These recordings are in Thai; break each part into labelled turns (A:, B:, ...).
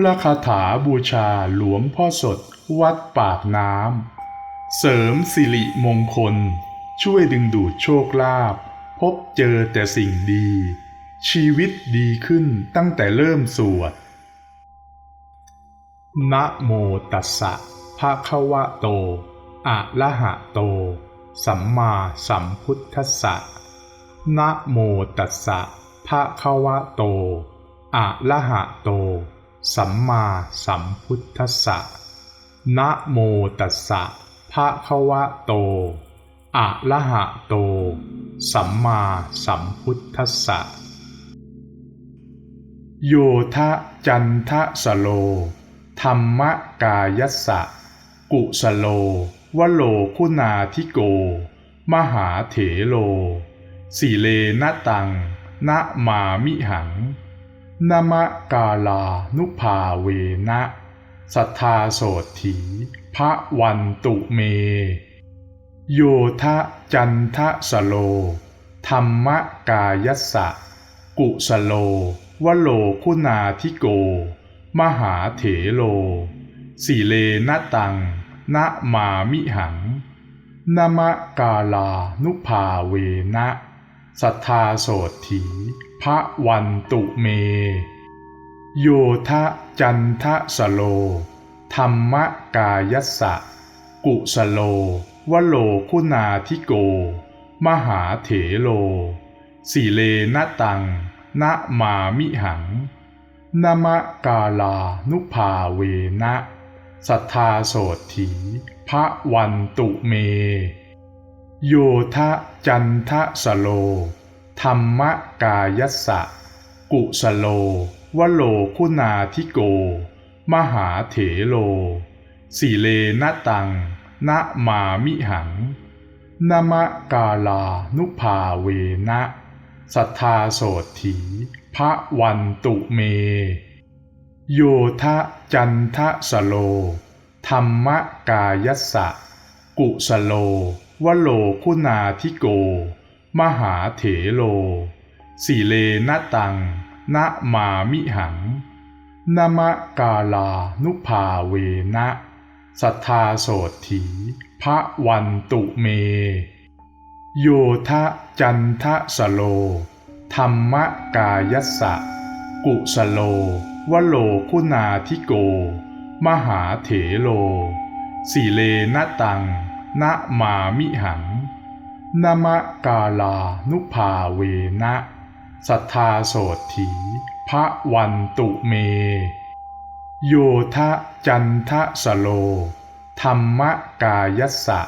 A: พระคาถาบูชาหลวงพ่อสด วัดปากน้ำ เสริมสิริมงคล ช่วยดึงดูดโชคลาภพบเจอแต่สิ่งดี ชีวิตดีขึ้นตั้งแต่เริ่มสวด นะโมตัสสะภะคะวะโต อะระหะโต สัมมาสัมพุทธัสสะ นะโมตัสสะภะคะวะโต อะระหะโต สัมมาสัมพุทธัสสะ นะโมตัสสะ ภะคะวะโต อะระหะโต สัมมาสัมพุทธัสสะ โยทะจันทะสโล ธรรมกายัสสะ กุสโล วโลคุณาธิโก มหาเถโลสีเลนตัง นะมามิหัง นมะกาลานุภาเวนะ สัทธาโสถีพระวันตุเม โยทะจันทะสโล ธรรมกายัสสะ กุสโล วโลคุณาธิโก มหาเถโลสีเลนตัง นะมามิหังนมะกาลานุภาเวนะ สัทธาโสถีพระวันตุเม โยทะจันทะสโล ธรรมกายัสสะ กุสโล วโลคุณาธิโก มหาเถโลสีเลนตังนะมามิหังนมะกาลานุภาเวนะ สัทธาโสถีพระวันตุเม โยทะจันทะสโล ธรรมกายัสสะ กุสโล วโลคุณาธิโก มหาเถโลสีเลนตัง นะมามิหังนมะกาลานุภาเวนะ สัทธาโสถีพระวันตุเม โยทะจันทะสโล ธรรมกายัสสะ กุสโล วโลคุณาธิโก มหาเถโล สีเลนตังนะมามิหังนมะกาลานุภาเวนะ สัทธาโสถีพระวันตุเม โยทะจันทะสโล ธรรมกายัสสะ กุสโล วโลคุณาธิโก มหาเถโลสีเลนตัง นะมามิหังนมะกาลานุภาเวนะสัทธาโสถีพระวันตุเม โยทะจันทะสโล ธรรมกายัสสะ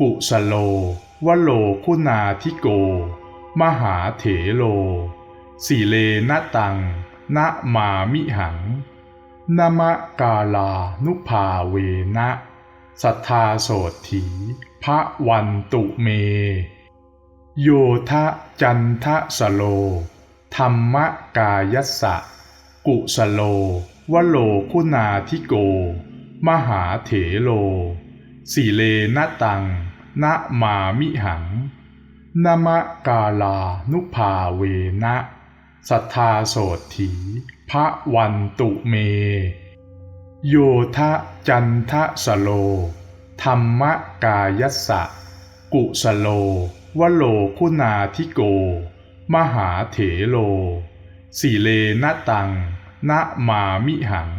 A: กุสโล วโลคุณาธิโก มหาเถโลสีเลนตังนะมามิหังนมะกาลานุภาเวนะ สัทธาโสถีพระวันตุเม โยทะจันทะสโล ธรรมกายัสสะ กุสโล วโลคุณาธิโก มหาเถโลสีเลนตังนะมามิหังนมะกาลานุภาเวนะ สัทธาโสถีพระวันตุเม โยทะจันทะสโล ธรรมกายัสสะ กุสโล วโลคุณาธิโก มหาเถโลสีเลนตังนะมามิหัง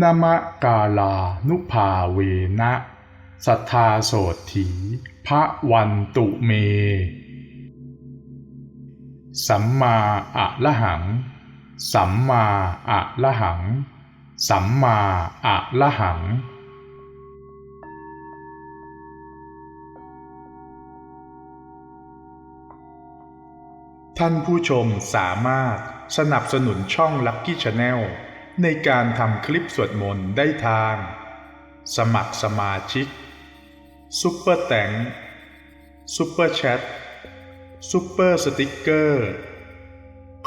A: นมะกาลานุภาเวนะสัทธาโสถีพระวันตุเม สัมมาอะละหัง สัมมาอะละหัง สัมมาอะละหัง ท่านผู้ชมสามารถสนับสนุนช่อง Lucky Channel ในการทำคลิปสวดมนต์ได้ทาง สมัครสมาชิกซุปเปอร์แตงซุปเปอร์แชทซุปเปอร์สติกเกอร์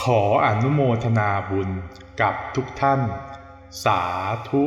A: ขออนุโมทนาบุญกับทุกท่าน สาธุ